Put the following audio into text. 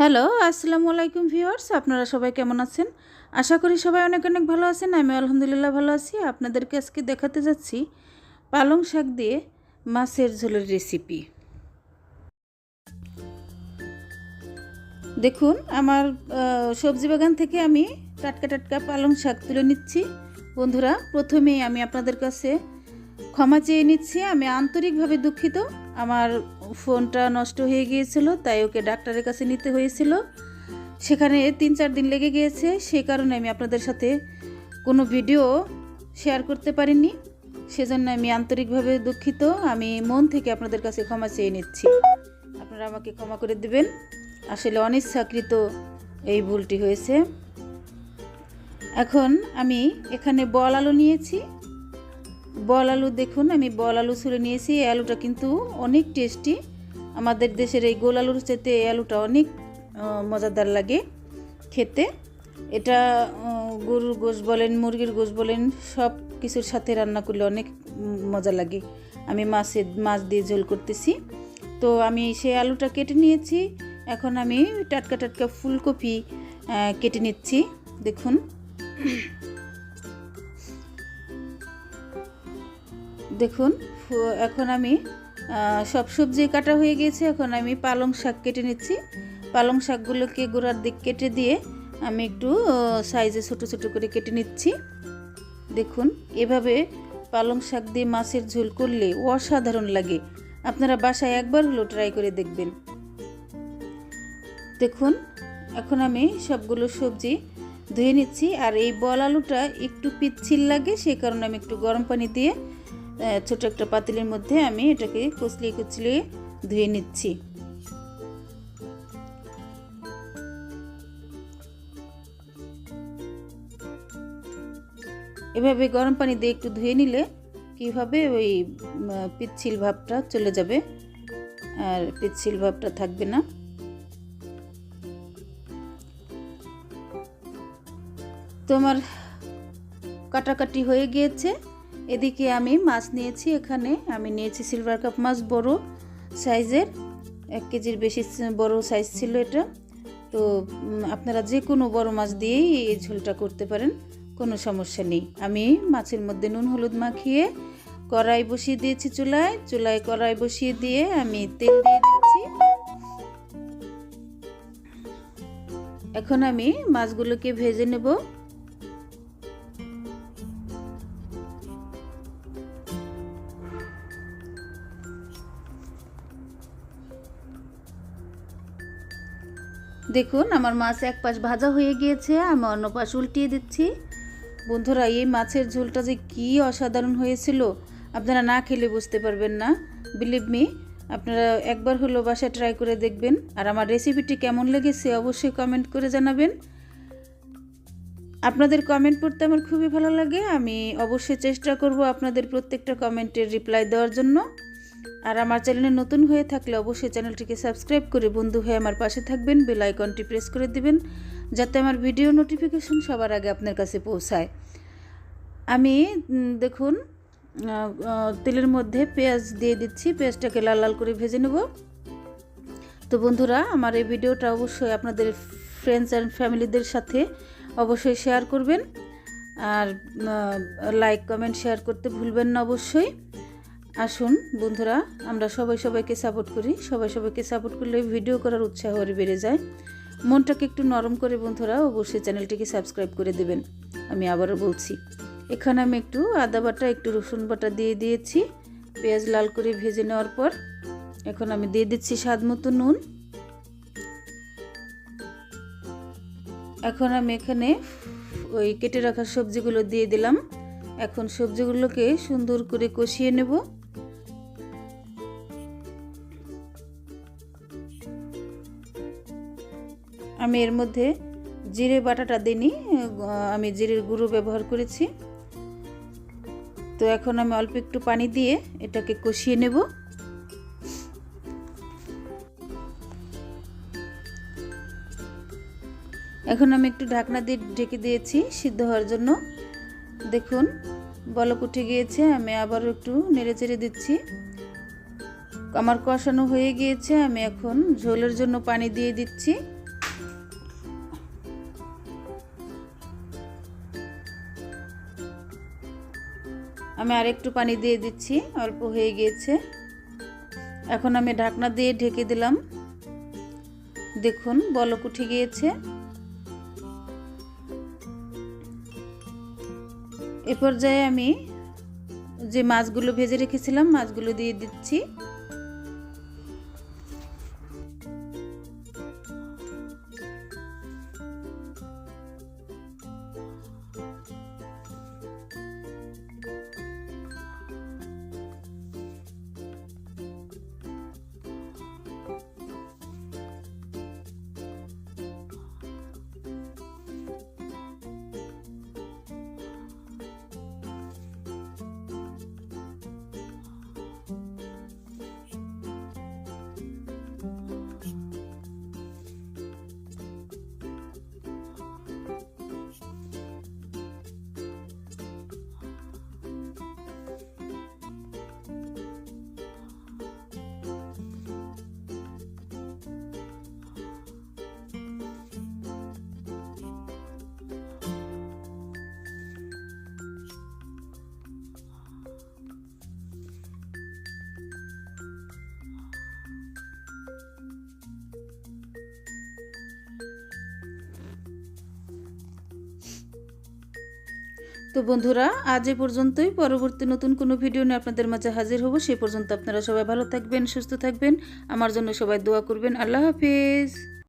Hello, আসসালামু আলাইকুম viewers, আপনারা সবাই কেমন আছেন? আশা করি সবাই অনেক অনেক ভালো আছেন আমি আলহামদুলিল্লাহ ভালো আছি। আপনাদেরকে আজকে দেখাতে যাচ্ছি পালং শাক দিয়ে মাছের ঝোলের রেসিপি দেখুন, আমার সবজি বাগান থেকে আমি টাটকা টাটকা পালং শাক তুলে নিচ্ছি। বন্ধুরা, প্রথমেই আমি আপনাদের কাছে ক্ষমা চেয়ে নিচ্ছি, আমি আন্তরিকভাবে দুঃখিত। আমার ফোনটা নষ্ট হয়ে গিয়েছিল, তাই ওকে ডাক্তারের কাছে নিতে হয়েছিল। সেখানে তিন চার দিন লেগে গিয়েছে, সে কারণে আমি আপনাদের সাথে কোনো ভিডিও শেয়ার করতে পারিনি। সেজন্য আমি আন্তরিকভাবে দুঃখিত, আমি মন থেকে আপনাদের কাছে ক্ষমা চেয়ে নিচ্ছি। আপনারা আমাকে ক্ষমা করে দেবেন। আসলে অনিচ্ছাকৃত এই ভুলটি হয়েছে। এখন আমি এখানে বল আলু নিয়েছি। বল আলু দেখুন, আমি বল আলু ছুলে নিয়েছি, এই আলুটা কিন্তু অনেক টেস্টি আমাদের দেশের এই গোল আলুর চাইতে এই আলুটা অনেক মজাদার লাগে খেতে। এটা গরুর গোশ বলেন, মুরগির গোশ বলেন, সব কিছুর সাথে রান্না করলে অনেক মজা লাগে। আমি মাছের মাছ দিয়ে ঝোল করতেছি। তো আমি সেই আলুটা কেটে নিয়েছি, এখন আমি টাটকা টাটকা ফুলকপি কেটে নিচ্ছি, দেখুন। দেখুন এখন আমি সব সবজি কাটা হয়ে গেছে, এখন আমি পালং শাক কেটে নিচ্ছি। পালং শাকগুলোকে গোড়ার দিক কেটে দিয়ে আমি একটু সাইজে ছোট ছোট করে কেটে নিচ্ছি। দেখুন, এভাবে পালং শাক দিয়ে মাছের ঝোল করলে অসাধারণ লাগে। আপনারা বাসায় একবার হলো ট্রাই করে দেখবেন। দেখুন, এখন আমি সবগুলো সবজি ধুয়ে নিচ্ছি, আর এই বল আলুটা একটু পিচ্ছিল লাগে সেই কারণে আমি একটু গরম পানি দিয়ে ছোট একটা পাতিলের মধ্যে আমি এটাকে কুচলিয়ে কুচলিয়ে ধুয়ে নিচ্ছি। এভাবে গরম পানি দিয়ে একটু ধুয়ে নিলে কী হবে ওই পিচ্ছিল ভাবটা চলে যাবে? আর পিচ্ছিল ভাবটা থাকবে না। তো আমার কাটাকাটি হয়ে গিয়েছে। এদিকে আমি মাছ নিয়েছি এখানে। আমি নিয়েছি সিলভার কাপ মাছ, বড় সাইজের। এক কেজির বেশি বড় সাইজ ছিল এটা। তো আপনারা যে কোনো বড় মাছ দিয়েই এই ঝোলটা করতে পারেন, কোনো সমস্যা নেই। আমি মাছের মধ্যে নুন, হলুদ মাখিয়ে কড়াই বসিয়ে দিয়েছি চুলায়। চুলায় কড়াই বসিয়ে দিয়ে আমি তেল দিয়ে দিচ্ছি। এখন আমি মাছগুলোকে ভেজে নেব। দেখুন, আমার মাছ এক পাশ ভাজা হয়ে গিয়েছে, আমি অন্য পাশ উল্টিয়ে দিচ্ছি। বন্ধুরা, এই মাছের ঝোলটা যে কী অসাধারণ হয়েছিল, আপনারা না খেলে বুঝতে পারবেন না। বিলিভ মি আপনারা একবার হলো বাসায় ট্রাই করে দেখবেন। আর আমার রেসিপিটি কেমন লেগেছে অবশ্যই কমেন্ট করে জানাবেন। আপনাদের কমেন্ট পড়তে আমার খুবই ভালো লাগে। আমি অবশ্যই চেষ্টা করব আপনাদের প্রত্যেকটা কমেন্টের রিপ্লাই দেওয়ার জন্য। আর আমার চ্যানেলে নতুন হয়ে থাকলে অবশ্যই চ্যানেলটিকে সাবস্ক্রাইব করে বন্ধু হয়ে আমার পাশে থাকবেন, বেল আইকনটি প্রেস করে দিবেন, যাতে আমার ভিডিও নোটিফিকেশন সবার আগে আপনার কাছে পৌঁছায়। আমি দেখুন তেলের মধ্যে পেঁয়াজ দিয়ে দিচ্ছি, পেঁয়াজটাকে লাল লাল করে ভেজে নেব। তো বন্ধুরা, আমার এই ভিডিওটা অবশ্যই আপনাদের ফ্রেন্ডস অ্যান্ড ফ্যামিলিদের সাথে অবশ্যই শেয়ার করবেন। আর লাইক কমেন্ট শেয়ার করতে ভুলবেন না অবশ্যই। আসুন বন্ধুরা, আমরা সবাই সবাইকে সাপোর্ট করি। সবাই সবাইকে সাপোর্ট করলে ভিডিও করার উৎসাহ আরও বেড়ে যায়। মনটাকে একটু নরম করে বন্ধুরা, অবশ্যই চ্যানেলটিকে সাবস্ক্রাইব করে দেবেন। আমি আবারও বলছি, এখানে আমি একটু আদা বাটা, একটু রসুন বাটা দিয়ে দিয়েছি। পেঁয়াজ লাল করে ভেজে নেওয়ার পর এখন আমি দিয়ে দিচ্ছি স্বাদ মতো নুন। এখন আমি এখানে ওই কেটে রাখা সবজিগুলো দিয়ে দিলাম। এখন সবজিগুলোকে সুন্দর করে কষিয়ে নেব। আমি এর মধ্যে জিরে বাটাটা দিইনি আমি জিরের গুঁড়ো ব্যবহার করেছি। তো এখন আমি অল্প একটু পানি দিয়ে এটাকে কষিয়ে নেব। এখন আমি একটু ঢাকনা দিয়ে ঢেকে দিয়েছি সিদ্ধ হওয়ার জন্য। দেখুন, বলক উঠে গিয়েছে, আমি আবারও একটু নেড়ে চেড়ে দিচ্ছি। আমার কষানো হয়ে গিয়েছে, আমি এখন ঝোলের জন্য পানি দিয়ে দিচ্ছি। আমি আর একটু পানি দিয়ে দিচ্ছি, অল্প হয়ে গিয়েছে। এখন আমি ঢাকনা দিয়ে ঢেকে দিলাম। দেখুন, বলক উঠে গিয়েছে। এ পর্যায়ে আমি যে মাছগুলো ভেজে রেখেছিলাম, মাছগুলো দিয়ে দিচ্ছি। তো বন্ধুরা, আজ এ পর্যন্তই। পরবর্তী নতুন কোনো ভিডিও নিয়ে আপনাদের মাঝে হাজির হব। সে পর্যন্ত আপনারা সবাই ভালো থাকবেন, সুস্থ থাকবেন। আমার জন্য সবাই দোয়া করবেন। আল্লাহ হাফিজ।